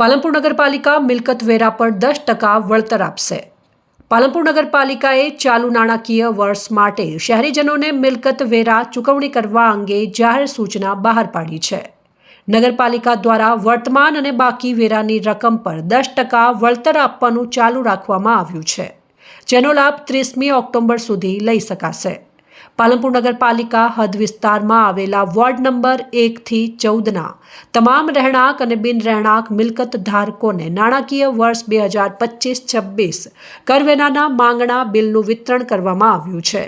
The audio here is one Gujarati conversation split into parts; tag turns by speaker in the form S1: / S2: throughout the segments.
S1: પાલનપુર નગરપાલિકા મિલકત વેરા પર દસ ટકા વળતર આપશે. પાલનપુર નગરપાલિકાએ ચાલુ નાણાકીય વર્ષ માટે શહેરીજનોને મિલકત વેરા ચૂકવણી કરવા અંગે જાહેર સૂચના બહાર પાડી છે. નગરપાલિકા દ્વારા વર્તમાન અને બાકી વેરાની રકમ પર દસ ટકા વળતર આપવાનું ચાલુ રાખવામાં આવ્યું છે. જેનો લાભ ત્રીસમી ઓક્ટોબર સુધી લઈ શકાશે. પાલનપુર નગરપાલિકા હદ વિસ્તારમાં આવેલા વોર્ડ નંબર એકથી ચૌદના તમામ રહેણાંક અને બિન રહેણાંક મિલકત ધારકોને નાણાકીય વર્ષ બે હજાર પચીસ છવ્વીસ કરવેરાના માંગણા બિલનું વિતરણ કરવામાં આવ્યું છે.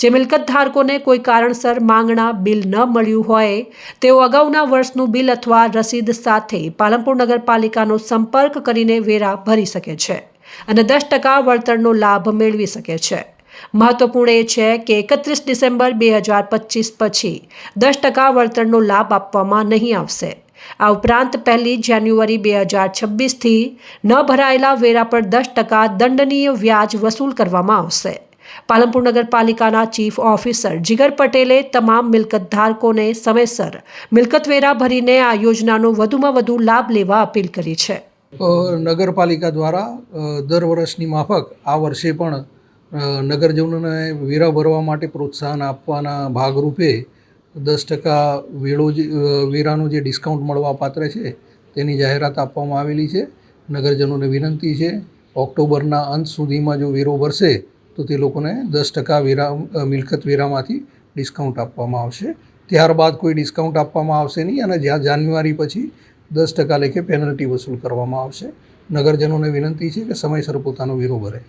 S1: જે મિલકત ધારકોને કોઈ કારણસર માંગણા બિલ ન મળ્યું હોય, તેઓ અગાઉના વર્ષનું બિલ અથવા રસીદ સાથે પાલનપુર નગરપાલિકાનો સંપર્ક કરીને વેરા ભરી શકે છે અને દસ ટકા વળતરનો લાભ મેળવી શકે છે. મહત્વપૂર્ણ એ છે કે એકત્રીસ ડિસેમ્બર બે હજાર પચીસ પછી દસ ટકા વળતરનો લાભ આપવામાં નહીં આવશે. આ ઉપરાંત પહેલી જાન્યુઆરી બે હજાર છવ્વીસથી ન ભરાયેલા વેરા પર દસ ટકા દંડનીય વ્યાજ વસૂલ કરવામાં આવશે. પાલનપુર નગરપાલિકાના ચીફ ઓફિસર જીગર પટેલે તમામ મિલકત ધારકોને સમયસર મિલકત વેરા ભરીને આ યોજનાનો વધુમાં વધુ લાભ લેવા અપીલ કરી છે.
S2: નગરપાલિકા દ્વારા દર વર્ષની માફક આ વર્ષે પણ નગરજનોને વેરા ભરવા માટે પ્રોત્સાહન આપવાના ભાગરૂપે દસ ટકા વેળો જે વેરાનું જે ડિસ્કાઉન્ટ મળવા પાત્ર છે, તેની જાહેરાત આપવામાં આવેલી છે. નગરજનોને વિનંતી છે, ઓક્ટોબરના અંત સુધીમાં જો વેરો ભરશે, તો તે લોકોને દસ ટકા વેરા મિલકત વેરામાંથી ડિસ્કાઉન્ટ આપવામાં આવશે. ત્યારબાદ કોઈ ડિસ્કાઉન્ટ આપવામાં આવશે નહીં અને જ્યાં જાન્યુઆરી પછી દસ ટકા લેખે પેનલ્ટી વસૂલ કરવામાં આવશે. નગરજનોને વિનંતી છે કે સમયસર પોતાનો વેરો ભરે.